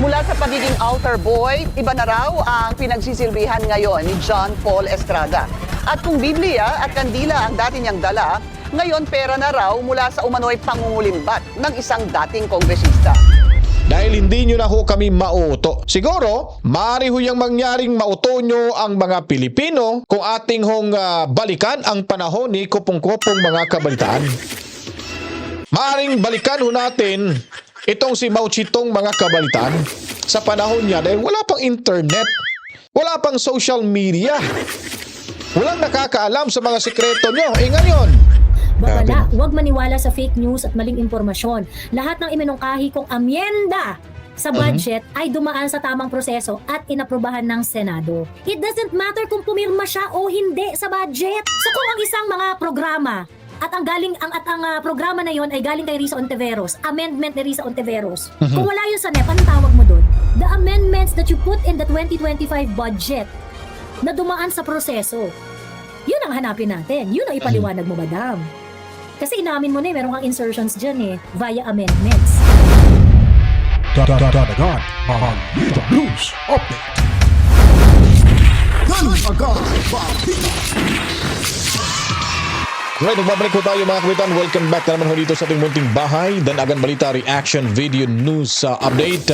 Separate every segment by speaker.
Speaker 1: Mula sa pagiging altar boy, iba na raw ang pinagsisilbihan ngayon ni John Paul Estrada. At kung Biblia at kandila ang dati niyang dala, ngayon pera na raw mula sa umano'y pangungulimbat ng isang dating kongresista.
Speaker 2: Dahil hindi nyo na ho kami mauto. Siguro, maaari ho yung mangyaring mauto nyo ang mga Pilipino kung ating hong ah, balikan ang panahon ni kupong-kupong mga kabalitaan. Maaring balikan ho natin itong si Mao Zedong mga kabalitaan sa panahon niya dahil wala pang internet, wala pang social media, walang nakakaalam sa mga sikreto nyo. Eh ngayon,
Speaker 3: Babala, huwag maniwala sa fake news at maling impormasyon. Lahat ng iminungkahi kong amyenda sa budget ay dumaan sa tamang proseso at inaprobahan ng Senado. It doesn't matter kung pumirma siya o hindi sa budget. So kung ang isang mga programa at ang galing ang at ang ah, programa na yon ay galing kay Risa Ontiveros, amendment ni Risa Ontiveros. Kung wala yun sa NEP, anong tawag mo doon? The amendments that you put in the 2025 budget na dumaan sa proseso. Yun ang hanapin natin. Yun ang ipaliwanag mo, madam. Kasi inamin mo na eh, meron kang insertions dyan eh, via amendments.
Speaker 4: Dadagan ang Balita News Update. Dalagan Balita.
Speaker 2: Right, nagbabalik po tayo mga kapitan. Welcome back na naman ho dito sa ating munting bahay. Danagan Balita Reaction Video News uh, Update.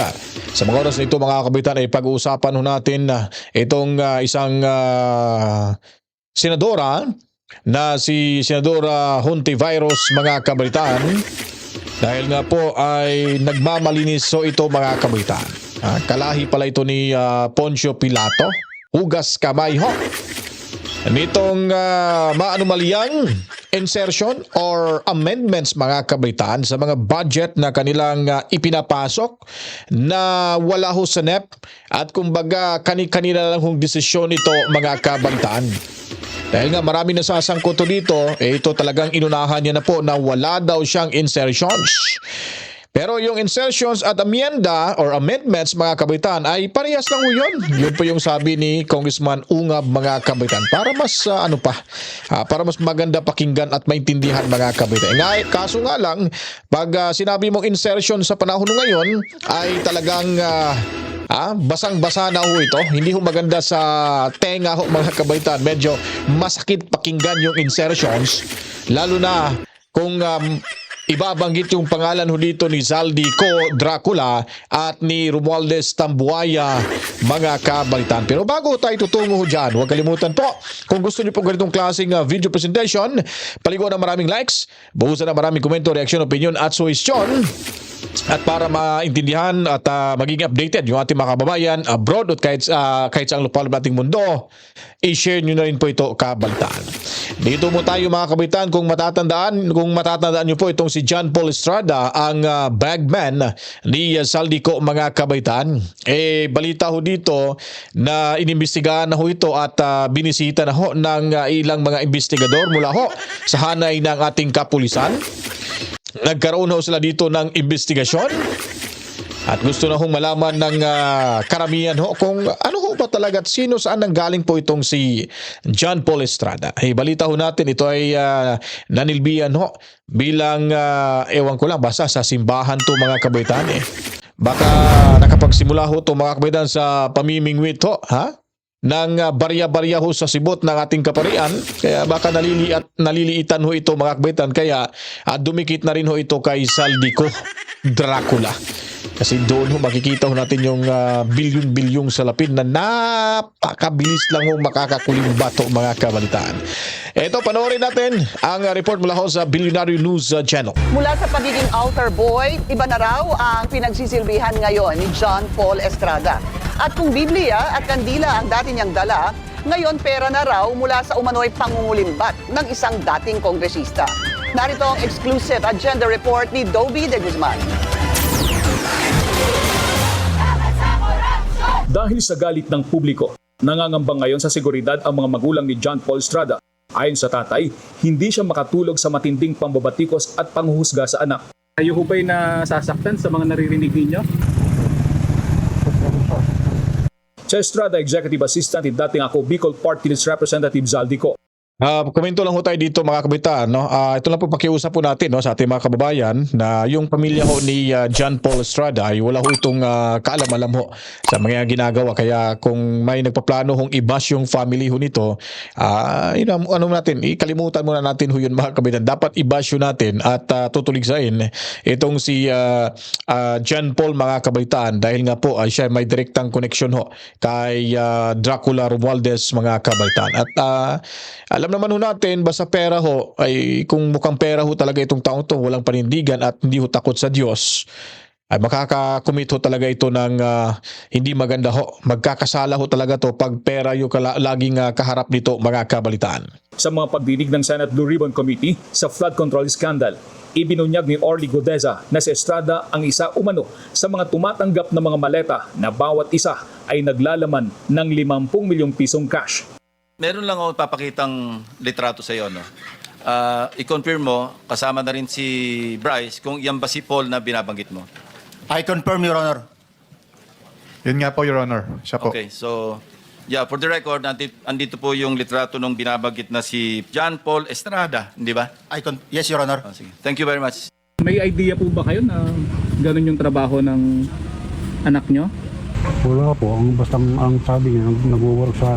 Speaker 2: Sa mga oras na ito mga kapitan ay pag-uusapan ho natin uh, itong uh, isang uh, senadora na si Senadora Hontivirus mga kabalitaan. Dahil nga po ay nagmamalinis so ito mga kabalitaan. Ah, kalahi pala ito ni uh, Poncio Pilato. Hugas kamay ho nitong uh, maanumalyang insertion or amendments mga kabaitan sa mga budget na kanilang uh, ipinapasok na wala ho sa NEP at kumbaga kani-kanila lang hong desisyon ito mga kabaitan. Dahil nga marami nasasangkot dito, eh ito talagang inunahan niya na po na wala daw siyang insertions. Pero yung insertions at amyenda or amendments mga kabitan ay parehas lang yun. Yun po yung sabi ni Congressman Ungab mga kabitan. Para mas ah, ano pa, ah, para mas maganda pakinggan at maintindihan mga kabitan. Eh, nga, kaso nga lang, pag ah, sinabi mong insertion sa panahon ngayon ay talagang ah, Ah, basang-basa na ho ito. Hindi ho maganda sa tenga ho mga kabaitan. Medyo masakit pakinggan yung insertions. Lalo na kung um, ibabanggit yung pangalan ho dito ni Zaldico Dracula at ni Romualdez Tambuaya mga kabalitan. Pero bago tayo tutungo ho dyan, huwag kalimutan po, kung gusto niyo po ganitong klaseng uh, video presentation, paliguan ng maraming likes, buhusan ng maraming komento, reaksyon, opinion at suwestyon. At para maintindihan at ah, maging updated yung ating mga kababayan abroad at kahit, ah, kahit sa lupalop nating mundo, i-share nyo na rin po ito kabaltaan. Dito mo tayo mga kabataan kung matatandaan, kung matatandaan nyo po itong si John Paul Estrada, ang ah, bagman ni Saldico mga kabaitan. Eh, balita ho dito na inimbestigahan na ho ito at ah, binisita na ho ng ah, ilang mga investigador mula ho sa hanay ng ating kapulisan. Nagkaroon ho sila dito ng investigasyon at gusto na hong malaman ng ah, karamihan ho kung ano ho ba talaga at sino saan nanggaling po itong si John Paul Estrada. Ay balita ho natin ito ay ah, nanilbihan ho bilang ah, ewan ko lang basta sa simbahan to mga kabaitan eh. Baka nakapagsimula ho to mga kabaitan sa pamimingwit ho, ha? Ng ah, barya-barya ho sa sibot ng ating kaparian kaya baka nalili at naliliitan ho ito mga kabaitan kaya ah, dumikit na rin ho ito kay Saldico Dracula kasi doon ho makikita ho natin yung ah, bilyon-bilyong salapin na napakabilis lang ho makakakuling bato mga kabalitaan. Ito, panoorin natin ang report mula ho sa Billionaire News Channel.
Speaker 1: Mula sa pagiging altar boy, iba na raw ang pinagsisilbihan ngayon ni John Paul Estrada. At kung Biblia at kandila ang dati niyang dala, ngayon pera na raw mula sa umano'y pangungulimbat ng isang dating kongresista. Narito ang exclusive agenda report ni Dobie de Guzman.
Speaker 5: Dahil sa galit ng publiko, nangangamba ngayon sa seguridad ang mga magulang ni John Paul Estrada. Ayon sa tatay, hindi siya makatulog sa matinding pambabatikos at panghuhusga sa anak.
Speaker 6: Kayo ho ba'y nasasaktan sa mga naririnig ninyo?
Speaker 5: Sa Estrada Executive Assistant ni dating ako Bicol Party List Representative Zaldico,
Speaker 2: Ah, komento lang ho tayo dito mga kabitan, no. Ah, ito lang po pakiusap po natin no sa ating mga kababayan na yung pamilya ho ni ah, John Paul Estrada ay wala ho itong ah, kaalam-alam ho sa mga ginagawa kaya kung may nagpaplano hong i-bash yung family ho nito, ah, yun ano natin, ikalimutan muna natin ho yun mga kabitan. Dapat i-bash natin at ah, tutuligsain itong si ah, ah, John Paul mga kabitan dahil nga po ay siya may direktang koneksyon ho kay ah, Dracula Romualdez mga kabaitan. At alam naman ho natin, basta pera ho, ay kung mukhang pera ho talaga itong taong to, walang panindigan at hindi ho takot sa Diyos, ay makakakumit ho talaga ito ng ah, hindi maganda ho. Magkakasala ho talaga to pag pera yung kala- laging ah, kaharap nito mga kabalitaan.
Speaker 5: Sa mga pagdinig ng Senate Blue Ribbon Committee sa flood control scandal, ibinunyag ni Orly Godeza na si Estrada ang isa umano sa mga tumatanggap ng mga maleta na bawat isa ay naglalaman ng 50 milyong pisong cash.
Speaker 7: Meron lang ako papakitang litrato sa iyo, no? Ah, i-confirm mo, kasama na rin si Bryce, kung yan ba si Paul na binabanggit mo.
Speaker 8: I confirm, Your Honor.
Speaker 9: Yun nga po, Your Honor. Siya po.
Speaker 7: Okay, so, yeah, for the record, andito, andito po yung litrato nung binabanggit na si John Paul Estrada, hindi ba?
Speaker 8: I con- yes, Your Honor.
Speaker 7: Oh, sige. Thank you very much.
Speaker 6: May idea po ba kayo na ganun yung trabaho ng anak nyo?
Speaker 10: Wala po. Ang basta ang, sabi niya, nag, nag-work sa,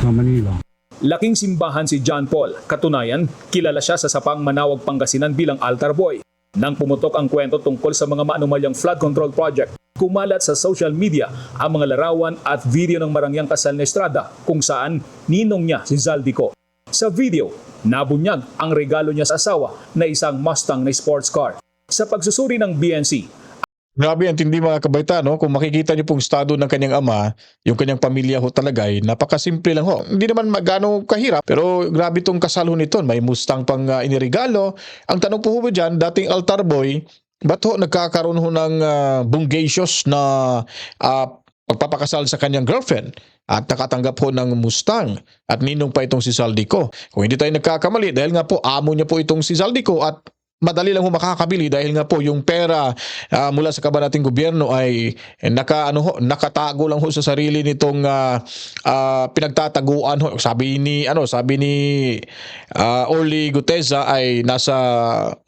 Speaker 10: sa Manila.
Speaker 5: Laking simbahan si John Paul. Katunayan, kilala siya sa Sapang Manawag Pangasinan bilang altar boy. Nang pumutok ang kwento tungkol sa mga maanumalyang flood control project, kumalat sa social media ang mga larawan at video ng marangyang kasal ni Estrada kung saan ninong niya si Zaldico. Sa video, nabunyag ang regalo niya sa asawa na isang Mustang na sports car. Sa pagsusuri ng BNC,
Speaker 2: Grabe, ang tindi mga kabaitan, no? Kung makikita niyo pong estado ng kanyang ama, yung kanyang pamilya ho talaga ay napakasimple lang ho. Hindi naman magano kahirap, pero grabe tong kasal ho nito. May Mustang pang uh, iniregalo. Ang tanong po ho ba dyan, dating altar boy, ba't ho nagkakaroon ho ng uh, bungacious na uh, pagpapakasal sa kanyang girlfriend at nakatanggap ho ng Mustang at ninong pa itong si Saldico. Kung hindi tayo nagkakamali dahil nga po amo niya po itong si Saldico at madali lang ho makakabili dahil nga po yung pera ah, mula sa kabanating gobyerno ay naka ano ho, nakatago lang ho sa sarili nitong ah, ah, pinagtataguan ho. Sabi ni ano, sabi ni ah, Orly Guteza ay nasa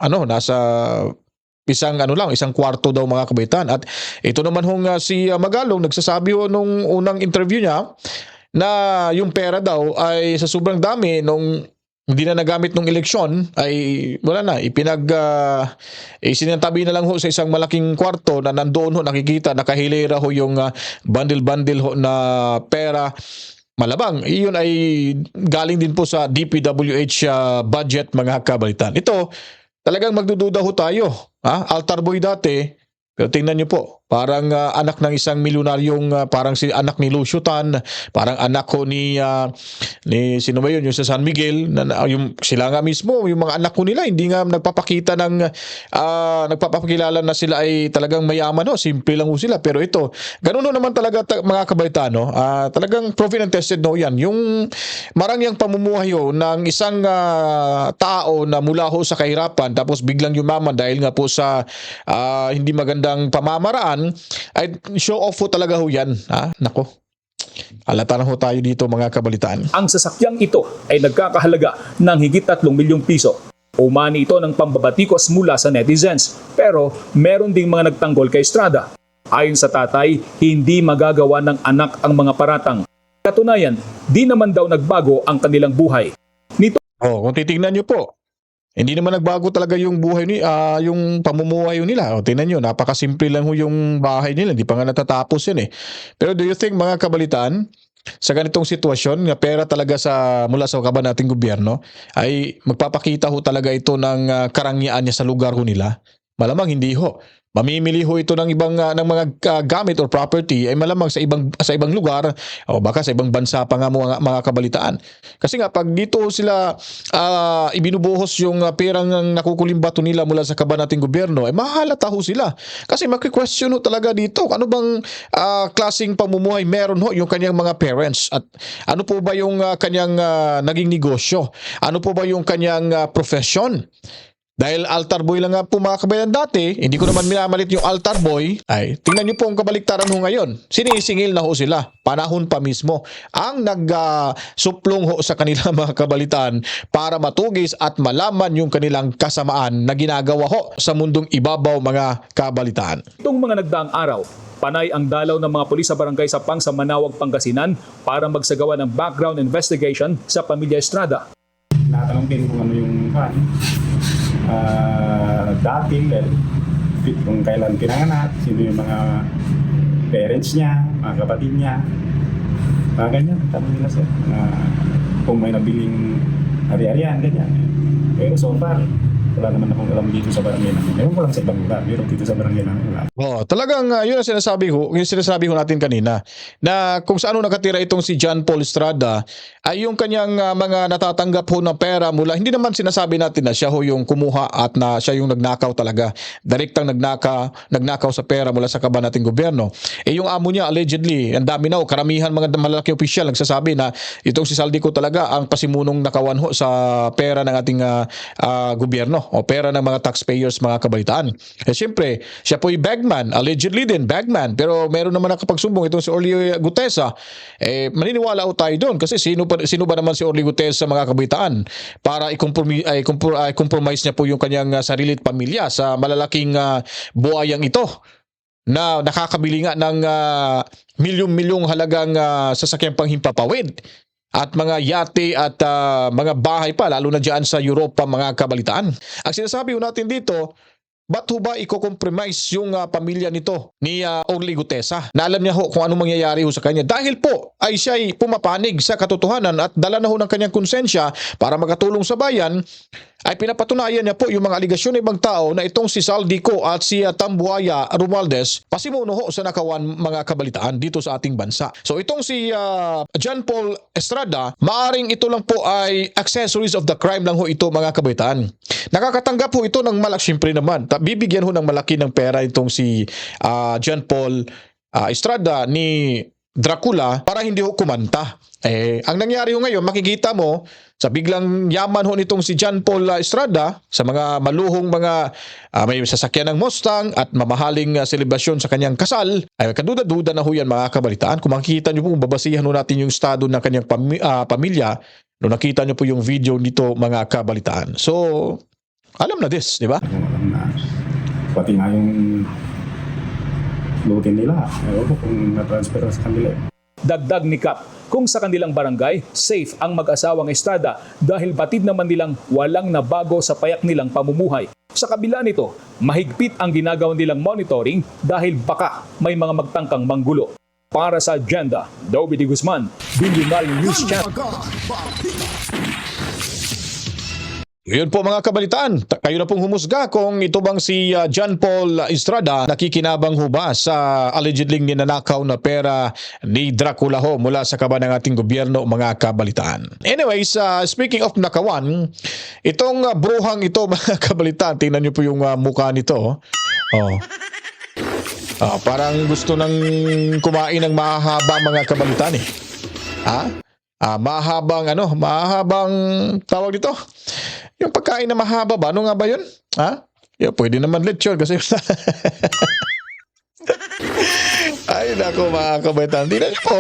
Speaker 2: ano, nasa isang ano lang, isang kwarto daw mga kabaitan. At ito naman hong ah, si ah, Magalong nagsasabi ho nung unang interview niya na yung pera daw ay sa sobrang dami nung hindi na nagamit nung eleksyon ay wala na. Ipinag uh, isinantabi na lang ho sa isang malaking kwarto na nandoon ho nakikita nakahilera ho yung ah, bundle-bundle ho na pera. Malabang. Iyon ay galing din po sa DPWH ah, budget mga kabalitan. Ito talagang magdududa ho tayo ha altar boy dati. Pero tingnan niyo po, parang ah, anak ng isang milyonaryong ah, parang si anak ni Lucio Tan, parang anak ko ni ah, ni sino ba yun, yung sa San Miguel, na, yung sila nga mismo, yung mga anak ko nila hindi nga nagpapakita ng ah, nagpapakilala na sila ay talagang mayaman no, simple lang sila. Pero ito, ganun naman talaga ta- mga kabaitano, ah, talagang proven and tested no yan. Yung marangyang pamumuhay ho ng isang ah, tao na mula ho sa kahirapan tapos biglang yumaman dahil nga po sa ah, hindi magandang pamamaraan ay show off ho talaga ho yan. Ha? Nako. Alata na ho tayo dito mga kabalitaan.
Speaker 5: ang sasakyang ito ay nagkakahalaga ng higit 3 milyong piso. Umani ito ng pambabatikos mula sa netizens. Pero meron ding mga nagtanggol kay Estrada. Ayon sa tatay, hindi magagawa ng anak ang mga paratang. Katunayan, di naman daw nagbago ang kanilang buhay. Nito
Speaker 2: Oh, kung titingnan niyo po, hindi naman nagbago talaga yung buhay ni ah, yung pamumuhay nila. O tingnan niyo, napakasimple lang ho yung bahay nila, hindi pa nga natatapos yun eh. Pero do you think mga kabalitaan, sa ganitong sitwasyon, nga pera talaga sa mula sa kaban nating gobyerno ay magpapakita ho talaga ito ng ah, karangyaan niya sa lugar ho nila. Malamang hindi ho. Mamimili ho ito ng ibang ah, ng mga ah, gamit or property ay malamang sa ibang sa ibang lugar o baka sa ibang bansa pa nga mga, mga kabalitaan. Kasi nga pag dito sila ah, ibinubuhos yung ah, perang ang nakukulimbato nila mula sa kaban nating gobyerno, ay mahalata ho sila. Kasi magki-question ho talaga dito, ano bang ah, klaseng pamumuhay meron ho yung kanyang mga parents at ano po ba yung ah, kanyang ah, naging negosyo? Ano po ba yung kanyang ah, profession? Dahil altar boy lang nga po mga kabayan dati, hindi ko naman minamalit yung altar boy, ay tingnan niyo po ang kabaliktaran ho ngayon. Sinisingil na ho sila, panahon pa mismo, ang nag-suplong ho sa kanilang mga kabalitaan para matugis at malaman yung kanilang kasamaan na ginagawa ho sa mundong ibabaw mga kabalitaan.
Speaker 5: Itong mga nagdaang araw, panay ang dalaw ng mga pulis sa barangay Sapang sa Manawag, Pangasinan para magsagawa ng background investigation sa pamilya Estrada.
Speaker 10: Natanong din kung ano yung kan. Ah, dating kung kailan pinanganak, sino yung mga parents niya, mga kapatid niya. Mga ganyan, tanong nila sir. Ah, kung may nabiling hari-harian, ganyan. Pero so far, wala naman akong alam dito sa barangay namin. Ewan ko lang sa ibang lugar, pero dito sa barangay namin wala.
Speaker 2: Oh, talagang uh, yun ang sinasabi ko, yung sinasabi ko natin kanina na kung saan nakatira itong si John Paul Estrada ay yung kanyang uh, mga natatanggap ho ng pera mula hindi naman sinasabi natin na siya ho yung kumuha at na siya yung nagnakaw talaga. Direktang nagnaka, nagnakaw sa pera mula sa kaba nating gobyerno. Eh yung amo niya allegedly, ang dami na ho, karamihan mga malaki opisyal nagsasabi na itong si Saldico talaga ang pasimunong nakawan ho sa pera ng ating uh, uh, gobyerno o pera ng mga taxpayers mga kabaitaan. Eh siyempre, siya po yung bagman, allegedly din bagman, pero meron naman nakapagsumbong itong si Orly Gutesa. Eh maniniwala ho tayo doon kasi sino pa, sino ba naman si Orly Gutesa mga kabaitaan para i-compromise ay, compro- ay, compromise niya po yung kanyang uh, sarili at pamilya sa malalaking uh, buhayang ito na nakakabili nga ng uh, milyong-milyong halagang uh, sasakyang panghimpapawid at mga yate at ah, mga bahay pa lalo na diyan sa Europa mga kabalitaan. Ang sinasabi natin dito, ba't ho ba i-compromise yung ah, pamilya nito ni uh, Orly Gutesa? Na alam niya ho kung anong mangyayari ho sa kanya. Dahil po ay siya ay pumapanig sa katotohanan at dala na ho ng kanyang konsensya para makatulong sa bayan ay pinapatunayan niya po yung mga aligasyon ng ibang tao na itong si Saldico at si uh, Tambuaya Romualdez pasimuno ho sa nakawan mga kabalitaan dito sa ating bansa. So itong si uh, John Paul Estrada, maaring ito lang po ay accessories of the crime lang ho ito mga kabalitaan. Nakakatanggap ho ito ng malak, syempre naman. Bibigyan ho ng malaki ng pera itong si uh, John Paul uh, Estrada ni Dracula para hindi ho kumanta. Eh, ang nangyari ho ngayon, makikita mo sa biglang yaman ho nitong si John Paul uh, Estrada sa mga maluhong mga uh, may sasakyan ng Mustang at mamahaling uh, selebrasyon sa kanyang kasal, ay kaduda-duda na ho yan mga kabalitaan. Kung makikita nyo po, babasihan ho natin yung estado ng kanyang pami- ah, pamilya, no nakita nyo po yung video nito mga kabalitaan. So, alam na this, di ba?
Speaker 10: Alam na, pati nga yung lutin nila, ewan ko kung na-transfer sa kanila. eh.
Speaker 5: Dagdag ni Kap, kung sa kanilang barangay, safe ang mag-asawang Estrada dahil batid naman nilang walang nabago sa payak nilang pamumuhay. Sa kabila nito, mahigpit ang ginagawa nilang monitoring dahil baka may mga magtangkang manggulo. Para sa agenda, Dobby de Guzman, Billionaire News Channel.
Speaker 2: Yun po mga kabalitaan, Ta- kayo na pong humusga kung ito bang si uh, John Paul Estrada nakikinabang ho ba sa allegedly ninanakaw na pera ni Dracula ho mula sa kaba ng ating gobyerno mga kabalitaan. Anyways, uh, speaking of nakawan, itong uh, bruhang ito mga kabalitaan, tingnan niyo po yung uh, mukha nito. Oh. Ah, parang gusto nang kumain ng mahahaba mga kabalitaan eh. Ha? Ah, mahabang ano, mahabang tawag dito. Yung pagkain na mahaba ba? Ano nga ba yun? Ha? Yeah, pwede naman lechon kasi Ay, nako mga kabaitan. Tingnan niyo po.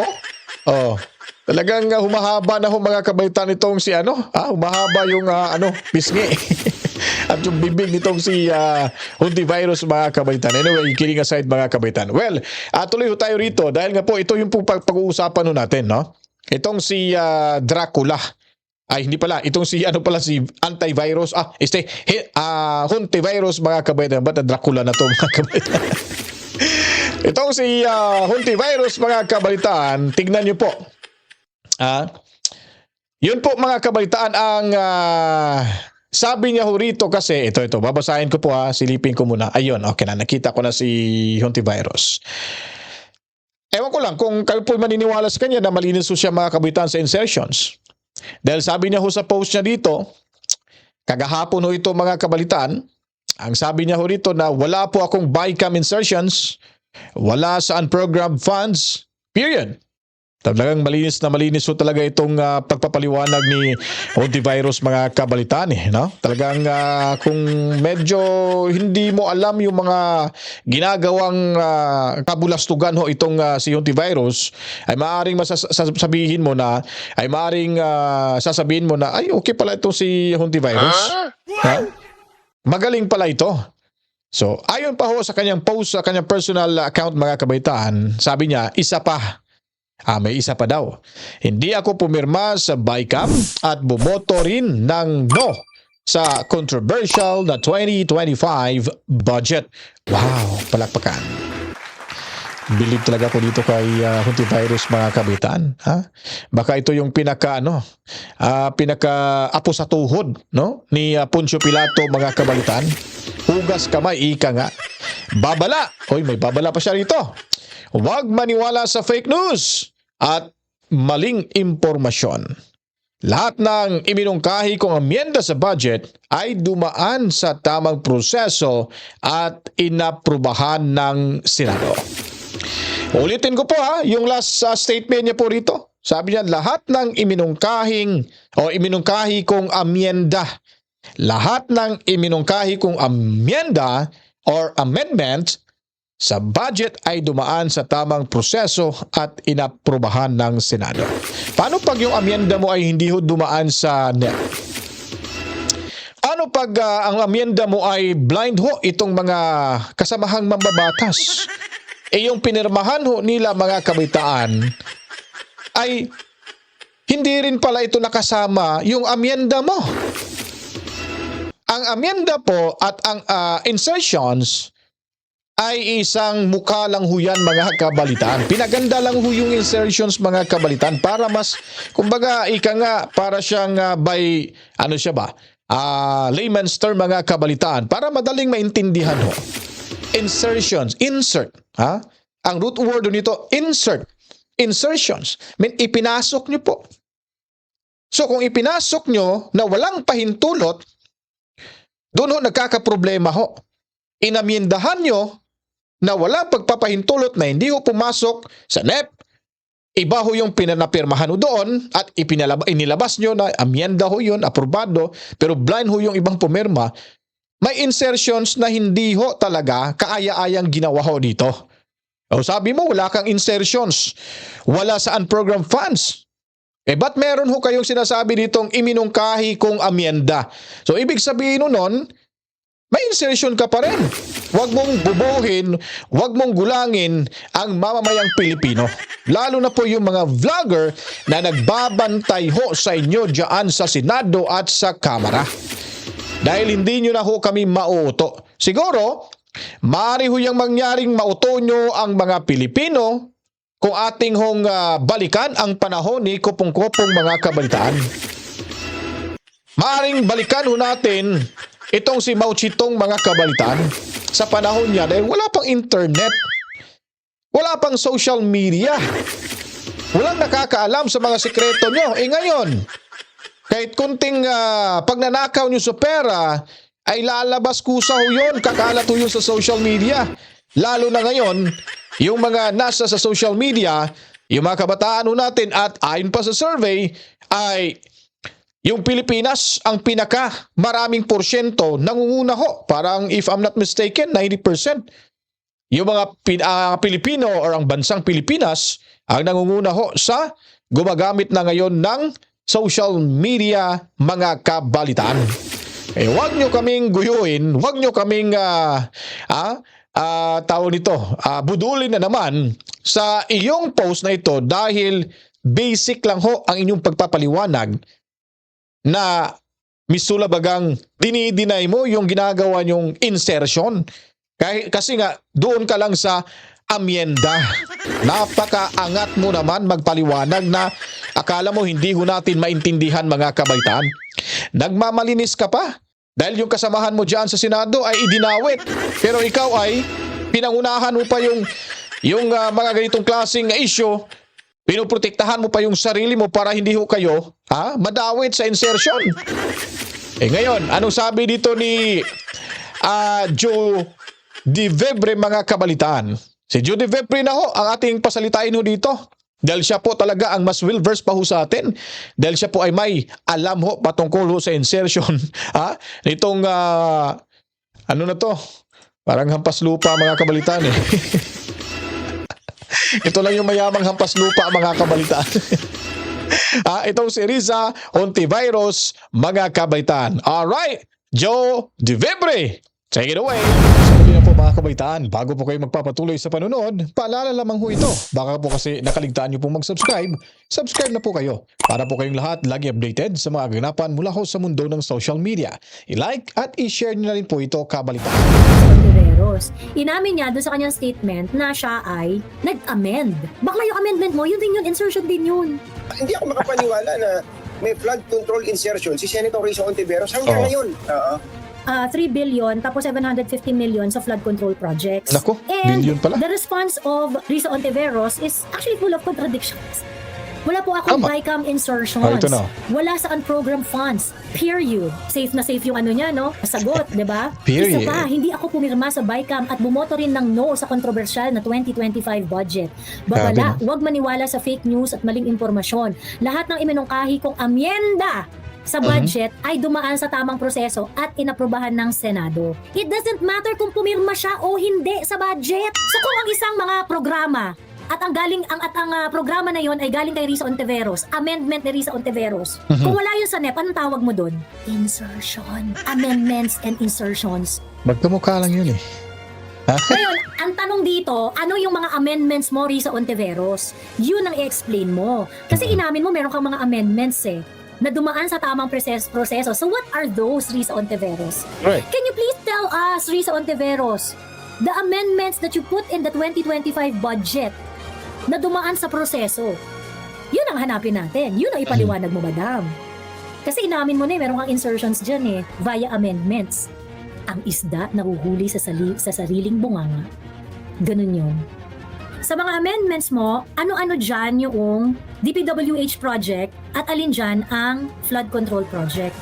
Speaker 2: Oh. Talagang uh, humahaba na ho mga kabaitan itong si ano, ah, humahaba yung ah, ano, pisngi. At yung bibig nitong si uh, Virus mga kabaitan. Anyway, kidding aside mga kabaitan. Well, uh, tuloy ho tayo rito dahil nga po ito yung pag-uusapan natin, no? Itong si ah, Dracula. Ay, hindi pala. Itong si, ano pala, si antivirus. Ah, este, he, ah, Huntivirus, mga kabaitan. Ba't Dracula na to, mga kabaitan? Itong si uh, Huntivirus, mga kabalitaan, tignan niyo po. Ah, yun po, mga kabalitaan, ang ah, sabi niya ho rito kasi, ito, ito, babasahin ko po ha, silipin ko muna. Ayun, okay na, nakita ko na si Huntivirus. Ewan ko lang kung kayo po maniniwala sa kanya na malinis siya mga kabalitaan sa insertions. Dahil sabi niya ho sa post niya dito, kagahapon ho ito mga kabalitaan, ang sabi niya ho rito na wala po akong bycam insertions, wala sa unprogrammed funds, period. Talagang malinis na malinis ho talaga itong ah, pagpapaliwanag ni Ontivirus mga kabalitan eh, no? Talagang ah, kung medyo hindi mo alam yung mga ginagawang ah, kabulastugan ho itong ah, si Ontivirus ay maaring masasabihin mo na ay maaring ah, sasabihin mo na ay okay pala itong si Ontivirus. Ha? Magaling pala ito. So, ayon pa ho sa kanyang post sa kanyang personal account mga kabaitaan, sabi niya, isa pa. Ah, may isa pa daw. Hindi ako pumirma sa BICAM at bumoto rin ng no sa controversial na 2025 budget. Wow, palakpakan. Believe talaga ako dito kay uh, Virus mga kabitan. Ha? Baka ito yung pinaka ano, ah, pinaka apo sa tuhod no ni ah, Poncio Pilato mga kabalitan. Hugas kamay ika nga. Babala. Hoy, may babala pa siya rito. Huwag maniwala sa fake news at maling impormasyon. Lahat ng iminungkahi kong amyenda sa budget ay dumaan sa tamang proseso at inaprubahan ng Senado. Ulitin ko po ha, yung last uh, statement niya po rito. Sabi niya, lahat ng iminungkahing o iminungkahi kong amyenda, lahat ng iminungkahi kong amyenda or amendment sa budget ay dumaan sa tamang proseso at inaprubahan ng Senado. Paano pag yung amyenda mo ay hindi ho dumaan sa NEP? Ano pag ah, ang amyenda mo ay blind ho itong mga kasamahang mambabatas? E yung pinirmahan ho nila mga kabitaan ay hindi rin pala ito nakasama yung amyenda mo. Ang amyenda po at ang ah, insertions ay isang mukha lang ho yan mga kabalitaan. Pinaganda lang ho yung insertions mga kabalitaan para mas, kumbaga, ika nga, para siyang ah, by, ano siya ba, Ah, layman's term mga kabalitaan, para madaling maintindihan ho. Insertions, insert, ha? Ang root word nito, insert. Insertions, mean ipinasok nyo po. So kung ipinasok nyo na walang pahintulot, doon ho nagkakaproblema ho. Inamyendahan nyo na walang pagpapahintulot na hindi ho pumasok sa NEP, iba ho yung pinanapirmahan ho doon at ipinalab- inilabas nyo na amyenda ho yun, aprobado, pero blind ho yung ibang pumirma, may insertions na hindi ho talaga kaaya-ayang ginawa ho dito. O sabi mo, wala kang insertions. Wala sa unprogrammed funds. Eh, ba't meron ho kayong sinasabi ditong iminungkahi kong amyenda? So, ibig sabihin nun may insertion ka pa rin. Huwag mong bubuhin, huwag mong gulangin ang mamamayang Pilipino. Lalo na po yung mga vlogger na nagbabantay ho sa inyo dyan sa Senado at sa Kamara. Dahil hindi nyo na ho kami mauto. Siguro, maaari ho yung mangyaring mauto nyo ang mga Pilipino kung ating hong ah, balikan ang panahon ni kupong-kupong mga kabalitaan. Maaring balikan ho natin itong si Mao Zedong mga kabalitan sa panahon niya dahil wala pang internet. Wala pang social media. Walang nakakaalam sa mga sekreto nyo. Eh ngayon, kahit kunting ah, pagnanakaw nyo sa pera, ay lalabas kusa ho yun, kakalat ho yun sa social media. Lalo na ngayon, yung mga nasa sa social media, yung mga kabataan natin at ayon pa sa survey, ay yung Pilipinas ang pinaka maraming porsyento nangunguna ho. Parang if I'm not mistaken, 90%. Yung mga pin- ah, Pilipino or ang bansang Pilipinas ang nangunguna ho sa gumagamit na ngayon ng social media mga kabalitaan. Eh, wag nyo kaming guyuin, wag nyo kaming ah, ah, ah, tao nito, ah, budulin na naman sa iyong post na ito dahil basic lang ho ang inyong pagpapaliwanag na misula bagang dinidinay mo yung ginagawa nyong insertion. Kasi nga, doon ka lang sa amyenda. Napakaangat mo naman magpaliwanag na akala mo hindi ho natin maintindihan mga kabaitan. Nagmamalinis ka pa dahil yung kasamahan mo dyan sa Senado ay idinawit. Pero ikaw ay pinangunahan mo pa yung, yung ah, mga ganitong klaseng issue Pinoprotektahan mo pa yung sarili mo para hindi ho kayo ha, madawit sa insertion. Eh ngayon, anong sabi dito ni ah, Joe Di Vebre mga kabalitaan? Si Joe Di Vebre na ho ang ating pasalitain ho dito. Dahil siya po talaga ang mas well-versed pa ho sa atin. Dahil siya po ay may alam ho patungkol ho sa insertion ha? nitong ah, ano na to? Parang hampas lupa mga kabalitaan eh. Ito lang yung mayamang hampas lupa mga kabalitaan. ah, itong si Riza Ontivirus, mga kabaitan. Alright, Joe Divebre, take it away. Muli na po mga kabaitan, bago po kayo magpapatuloy sa panonood, paalala lamang ho ito. Baka po kasi nakaligtaan nyo pong mag-subscribe, subscribe na po kayo para po kayong lahat lagi updated sa mga ganapan mula ho sa mundo ng social media. I-like at i-share nyo na rin po ito kabalitan.
Speaker 3: Ontiveros. Inamin niya doon sa kanyang statement na siya ay nag-amend. Bakla yung amendment mo, yun din yun, insertion din yun.
Speaker 11: Hindi ako makapaniwala na may flood control insertion si Senator Rizzo Ontiveros hanggang
Speaker 2: Oo.
Speaker 11: ngayon. Oo.
Speaker 3: Ah, 3 billion tapos 750 million sa flood control projects.
Speaker 2: Nako,
Speaker 3: And
Speaker 2: billion pala.
Speaker 3: the response of Rizzo Ontiveros is actually full of contradictions. Wala po akong
Speaker 2: Tama.
Speaker 3: BICAM insertions.
Speaker 2: Ah, ito na.
Speaker 3: Wala sa unprogrammed funds. Period. Safe na safe yung ano niya, no? Sagot, di ba?
Speaker 2: Period.
Speaker 3: Isa pa, hindi ako pumirma sa BICAM at bumoto rin ng no sa controversial na 2025 budget. Babala,
Speaker 2: Grabe,
Speaker 3: huwag maniwala sa fake news at maling impormasyon. Lahat ng iminungkahi kong amyenda sa
Speaker 2: Mhm.
Speaker 3: budget ay dumaan sa tamang proseso at inaprubahan ng Senado. It doesn't matter kung pumirma siya o hindi sa budget. So kung ang isang mga programa at ang galing ang at ang ah, programa na yon ay galing kay Risa Ontiveros, amendment ni Risa Ontiveros.
Speaker 2: Mhm.
Speaker 3: Kung wala yun sa NEP, anong tawag mo doon? Insertion. Amendments and insertions.
Speaker 2: Magkamukha lang yun eh.
Speaker 3: Ngayon, ang tanong dito, ano yung mga amendments mo, Risa Ontiveros? Yun ang i-explain mo. Kasi inamin mo, meron kang mga amendments eh na dumaan sa tamang proseso. proseso. So what are those, Risa Ontiveros?
Speaker 2: Right.
Speaker 3: Can you please tell us, Risa Ontiveros, the amendments that you put in the 2025 budget na dumaan sa proseso? Yun ang hanapin natin. Yun ang ipaliwanag mo, madam. Kasi inamin mo na eh, meron kang insertions dyan eh, via amendments. Ang isda nahuhuli sa, sali- sa sariling bunganga. Ganun yun. Sa mga amendments mo, ano-ano dyan yung DPWH project at alin dyan ang flood control project?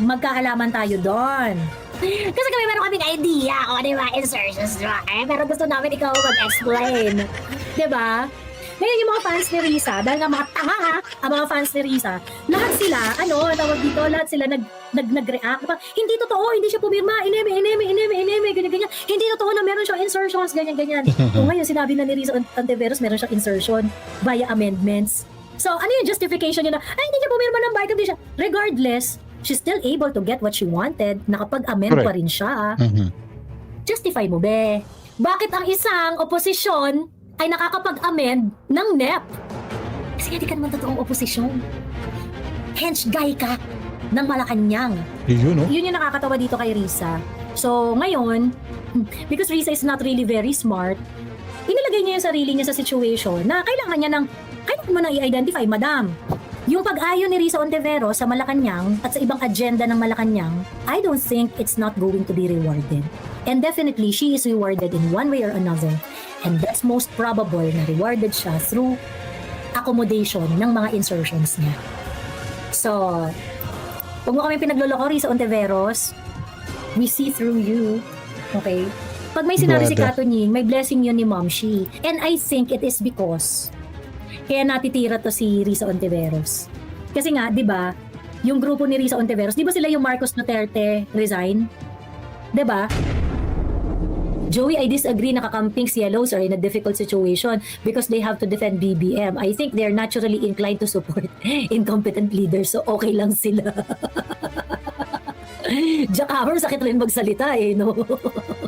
Speaker 3: Magkaalaman tayo doon. Kasi kami meron kaming idea kung ano yung mga insertions doon. Eh, pero gusto namin ikaw mag-explain. 'Di ba? Ngayon yung mga fans ni Risa, dahil nga mga tanga ha, ang mga fans ni Risa, lahat sila, ano, tawag dito, lahat sila nag, nag, nag-react. Diba? Hindi totoo, hindi siya pumirma, ineme, ineme, ineme, ineme, ganyan, ganyan. Hindi totoo na meron siyang insertions, ganyan, ganyan. Kung ngayon, sinabi na ni Risa Antiveros, meron siyang insertion via amendments. So, ano yung justification niya na, ay, hindi niya pumirma ng bike, hindi siya. Regardless, she's still able to get what she wanted. Nakapag-amend pa rin siya.
Speaker 2: Mhm.
Speaker 3: Justify mo, be. Bakit ang isang oposisyon ay nakakapag-amend ng NEP? Kasi hindi ka naman totoong oposisyon. Hence, guy ka ng Malacanang.
Speaker 2: Yun, no?
Speaker 3: Yun yung nakakatawa dito kay Risa. So, ngayon, because Risa is not really very smart, inilagay niya yung sarili niya sa situation na kailangan niya ng, kailangan mo na i-identify, madam. Yung pag-ayo ni Risa Ontivero sa Malacanang at sa ibang agenda ng Malacanang, I don't think it's not going to be rewarded. And definitely, she is rewarded in one way or another. And that's most probable na rewarded siya through accommodation ng mga insertions niya. So, Huwag mo kami pinagloloko, Risa Ontiveros. We see through you. Okay? Pag may sinabi si. Kato Nying, may blessing yun ni Mom Shi. And I think it is because kaya natitira to si Risa Ontiveros. Kasi nga, di ba, yung grupo ni Risa Ontiveros, di ba sila yung Marcos Duterte resign? Di ba? Joey, I disagree nakakamping si Yellows are in a difficult situation because they have to defend BBM. I think they're naturally inclined to support incompetent leaders so okay lang sila. Jack Hammer, sakit rin magsalita eh, no?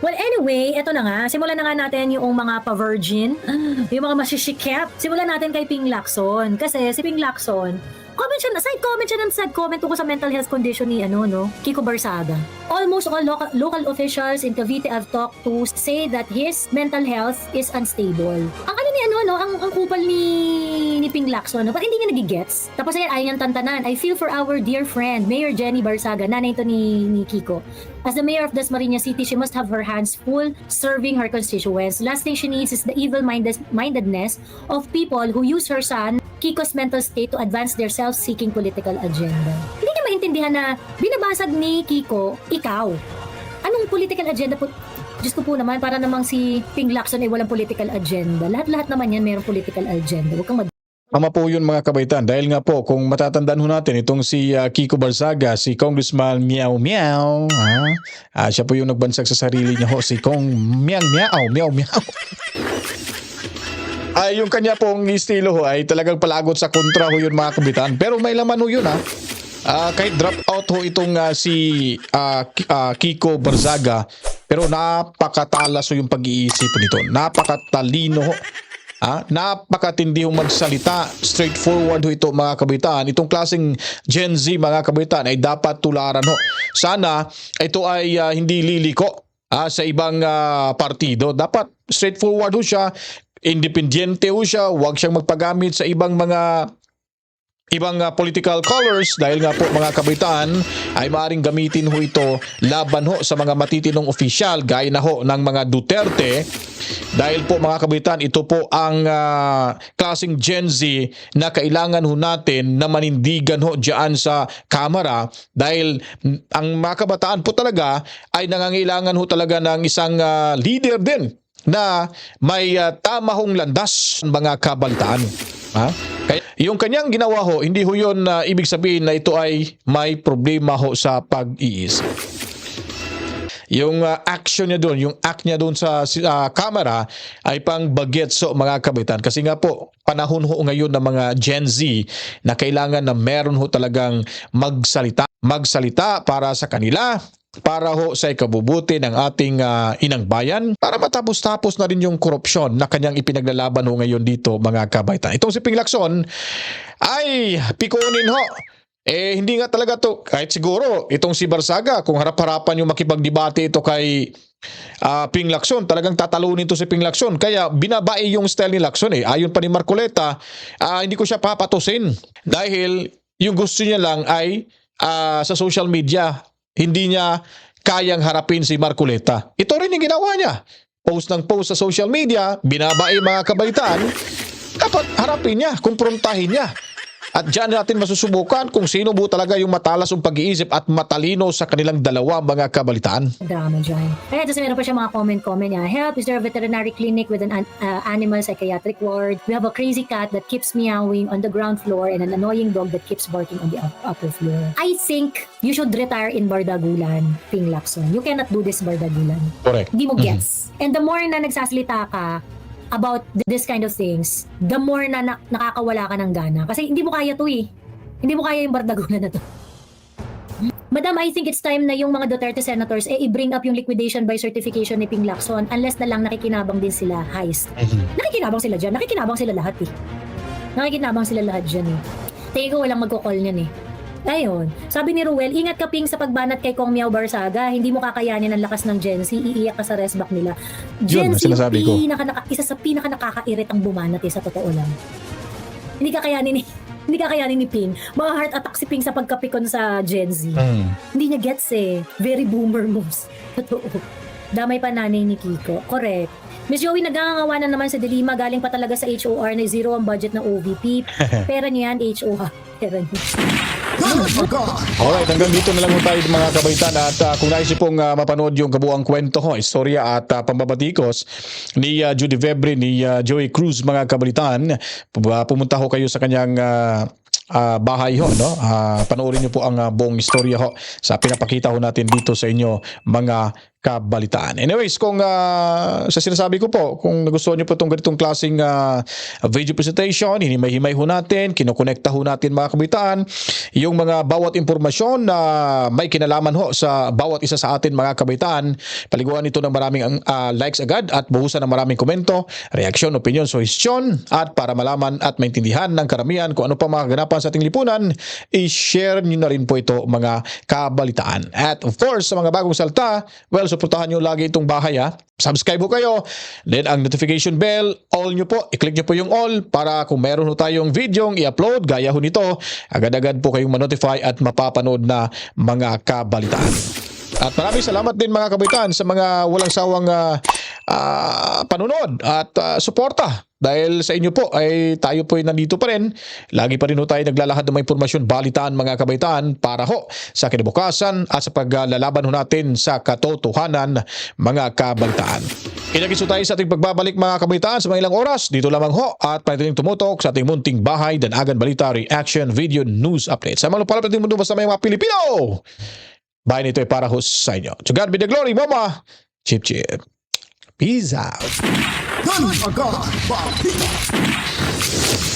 Speaker 3: Well, anyway, eto na nga. Simulan na nga natin yung mga pa-virgin, yung mga masishikep. Simulan natin kay Ping Lacson. Kasi si Ping Lacson, comment siya, side comment siya ng side comment tungkol sa mental health condition ni ano no Kiko Barsaga. Almost all local, local officials in Cavite I've talked to say that his mental health is unstable. Ang ano ni ano no, ang, ang kupal ni ni Ping Lacson, no? Ba't hindi niya nagigets? Tapos ayan, ayaw niyang tantanan. I feel for our dear friend, Mayor Jenny Barsaga, nanay to ni, ni Kiko. As the mayor of Dasmariñas City, she must have her hands full serving her constituents. Last thing she needs is the evil-mindedness of people who use her son, Kiko's mental state to advance their self-seeking political agenda. Hindi niya maintindihan na binabasag ni Kiko, ikaw. Anong political agenda po? Diyos ko po naman, para namang si Ping Lacson ay walang political agenda. Lahat-lahat naman yan mayroong political agenda. Huwag kang mag-
Speaker 2: Tama po yun mga kabaitan dahil nga po kung matatandaan ho natin itong si ah, Kiko Barzaga, si Congressman Meow Meow, ha? Ah, siya po yung nagbansag sa sarili niya ho, si Kong Meow Meow Meow Meow. Ay, yung kanya pong estilo ho ay talagang palagot sa kontra ho yun mga kabitan. Pero may laman ho yun ha. Ah, kahit drop out ho itong ah, si Ki- ah, Kiko Barzaga, pero napakatalas ho yung pag-iisip nito. Napakatalino ho. Ah, napakatindi hong magsalita. Straightforward ho ito mga kabitaan. Itong klaseng Gen Z mga kabitaan ay dapat tularan ho. Sana ito ay ah, hindi liliko ah, sa ibang ah, partido. Dapat straightforward ho siya. Independyente ho siya. Huwag siyang magpagamit sa ibang mga ibang uh, political colors dahil nga po mga kabitaan ay maaring gamitin ho ito laban ho sa mga matitinong opisyal gaya na ho ng mga Duterte dahil po mga kabitaan ito po ang ah, klaseng Gen Z na kailangan ho natin na manindigan ho diyan sa kamera dahil mm, ang mga kabataan po talaga ay nangangailangan ho talaga ng isang ah, leader din na may ah, tama hong landas mga kabalitaan. Ha? Kaya yung kanyang ginawa ho, hindi ho yun na ibig sabihin na ito ay may problema ho sa pag-iisip. Yung ah, action niya doon, yung act niya doon sa ah, camera ay pang bagets so mga kabitan. Kasi nga po, panahon ho ngayon ng mga Gen Z na kailangan na meron ho talagang magsalita. Magsalita para sa kanila, para ho sa ikabubuti ng ating ah, inang bayan para matapos-tapos na rin yung korupsyon na kanyang ipinaglalaban ho ngayon dito mga kabaitan. Itong si Ping Lacson ay pikunin ho. Eh hindi nga talaga to kahit siguro itong si Barsaga kung harap-harapan yung makipagdebate ito kay ah, Ping Lacson talagang tatalunin to si Ping Lacson kaya binabae yung style ni Lacson eh ayon pa ni Marcoleta ah, hindi ko siya papatusin dahil yung gusto niya lang ay ah, sa social media hindi niya kayang harapin si Marcoleta. Ito rin yung ginawa niya. Post ng post sa social media, binabae mga kabaitan, dapat harapin niya, kumprontahin niya. At diyan natin masusubukan kung sino po talaga yung matalas ang pag-iisip at matalino sa kanilang dalawa mga kabalitaan.
Speaker 3: drama dyan. Kaya tapos meron pa siya mga comment-comment niya. Help, is there a veterinary clinic with an uh, animal psychiatric ward? We have a crazy cat that keeps meowing on the ground floor and an annoying dog that keeps barking on the up- upper floor. I think you should retire in Bardagulan, Ping Lacson. You cannot do this Bardagulan.
Speaker 2: Correct.
Speaker 3: Hindi mo gets. And the more na nagsasalita ka about th- this kind of things, the more na, na nakakawala ka ng gana. Kasi hindi mo kaya to eh. Hindi mo kaya yung Bardagulan na to. Madam, I think it's time na yung mga Duterte senators eh i-bring up yung liquidation by certification ni Ping Lacson unless na lang nakikinabang din sila heist. Nakikinabang sila dyan. Nakikinabang sila lahat eh. Nakikinabang sila lahat dyan eh. Tingin ko walang magkukall niyan eh. Ayun. Sabi ni Ruel, ingat ka Ping sa pagbanat kay Kong Miao Barsaga. Hindi mo kakayanin ang lakas ng Gen Z. Iiyak ka sa resback nila. Gen
Speaker 2: Yun,
Speaker 3: Z,
Speaker 2: sinasabi ko.
Speaker 3: pinaka, naka, isa sa pinaka nakakairit ang bumanat eh, sa totoo lang. Hindi kakayanin ni hindi kakayanin ni Ping. Mga heart attack si Ping sa pagkapikon sa Gen Z.
Speaker 2: Hmm.
Speaker 3: Hindi niya gets eh. Very boomer moves. Totoo. Damay pa nanay ni Kiko. Correct. Miss Joey, nagangangawa na naman sa Dilima. Galing pa talaga sa HOR na zero ang budget ng OVP. Pera niya yan, HOR. Pera niya.
Speaker 2: Alright, hanggang dito na lang tayo mga kabaitan at ah, kung nais niyo pong ah, mapanood yung kabuang kwento ho, istorya at ah, pambabatikos ni ah, Judy Vebre, ni ah, Joey Cruz mga kabalitan, pu- pumunta ho kayo sa kanyang ah, ah, bahay ho, no? Ah, panoorin niyo po ang ah, buong istorya ho sa pinapakita ho natin dito sa inyo mga kabalitaan. Anyways, kung ah, sa sinasabi ko po, kung nagustuhan niyo po itong ganitong klaseng ah, video presentation, hinimay-himay ho natin, kinokonekta ho natin mga kabitaan, yung mga bawat impormasyon na may kinalaman ho sa bawat isa sa atin mga kabitaan, paliguan ito ng maraming ah, likes agad at buhusan ng maraming komento, reaksyon, opinion, suhestyon at para malaman at maintindihan ng karamihan kung ano pa mga kaganapan sa ating lipunan, i-share nyo na rin po ito mga kabalitaan. At of course, sa mga bagong salta, well, suportahan nyo lagi itong bahay ha. Subscribe po kayo. Then ang notification bell, all nyo po. I-click nyo po yung all para kung meron ho tayong video i-upload, gaya ho nito, agad-agad po kayong ma-notify at mapapanood na mga kabalitaan. At maraming salamat din mga kabitan sa mga walang sawang ah, ah, panunod at ah, suporta dahil sa inyo po ay tayo po ay nandito pa rin. Lagi pa rin ho tayo naglalahad ng mga impormasyon, balitaan mga kabaitaan para ho sa kinabukasan at sa paglalaban ho natin sa katotohanan mga kabaitaan. Inagiso tayo sa ating pagbabalik mga kabaitaan sa mga ilang oras. Dito lamang ho at panitiling tumutok sa ating munting bahay Danagan Balita Reaction Video News Update. Sa mga palapit ng mundo basta may mga Pilipino. Bahay nito ay para ho sa inyo. To God be the glory, Mama. Chip chip. Peace out.
Speaker 4: Dalagan Balita.